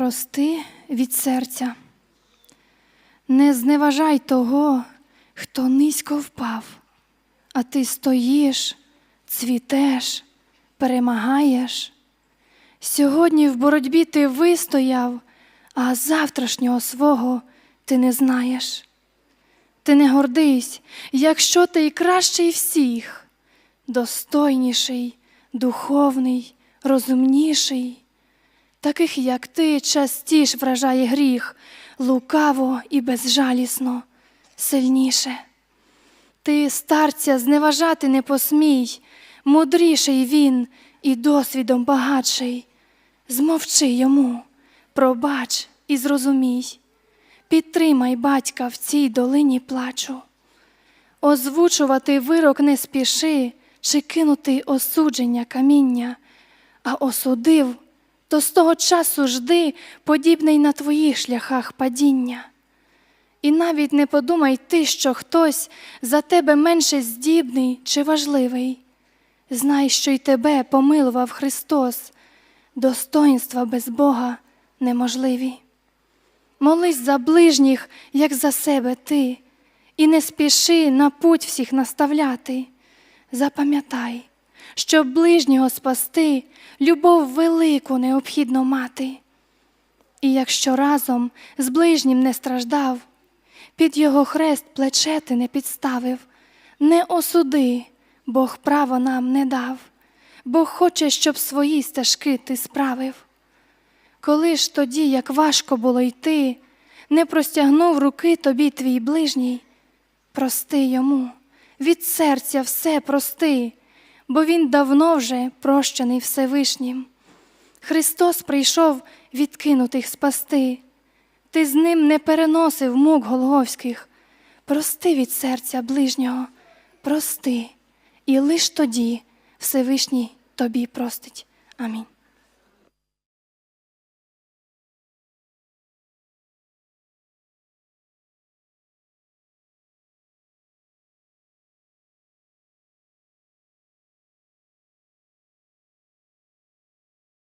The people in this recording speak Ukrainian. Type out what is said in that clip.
прости від серця. Не зневажай того, хто низько впав, а ти стоїш, цвітеш, перемагаєш. Сьогодні в боротьбі ти вистояв, а завтрашнього свого ти не знаєш. Ти не гордись, якщо ти й кращий всіх, достойніший, духовний, розумніший. Таких, як ти, частіш вражає гріх, лукаво і безжалісно, сильніше. Ти старця зневажати не посмій, мудріший він і досвідом багатший. Змовчи йому, пробач і зрозумій, підтримай батька в цій долині плачу. Озвучувати вирок не спіши, чи кинути осудження каміння, а осудив, то з того часу жди, подібний на твоїх шляхах падіння. І навіть не подумай ти, що хтось за тебе менше здібний чи важливий. Знай, що й тебе помилував Христос, достоинства без Бога неможливі. Молись за ближніх, як за себе ти, і не спіши на путь всіх наставляти. Запам'ятай, щоб ближнього спасти, любов велику необхідно мати. І якщо разом з ближнім не страждав, під його хрест плече ти не підставив, не осуди, Бог право нам не дав, Бог хоче, щоб свої стежки ти справив. Коли ж тоді, як важко було йти, не простягнув руки тобі твій ближній, прости йому, від серця все прости, бо він давно вже прощений Всевишнім. Христос прийшов відкинутих спасти, ти з ним не переносив мук голговських. Прости від серця ближнього, прости, і лиш тоді Всевишній тобі простить. Амінь.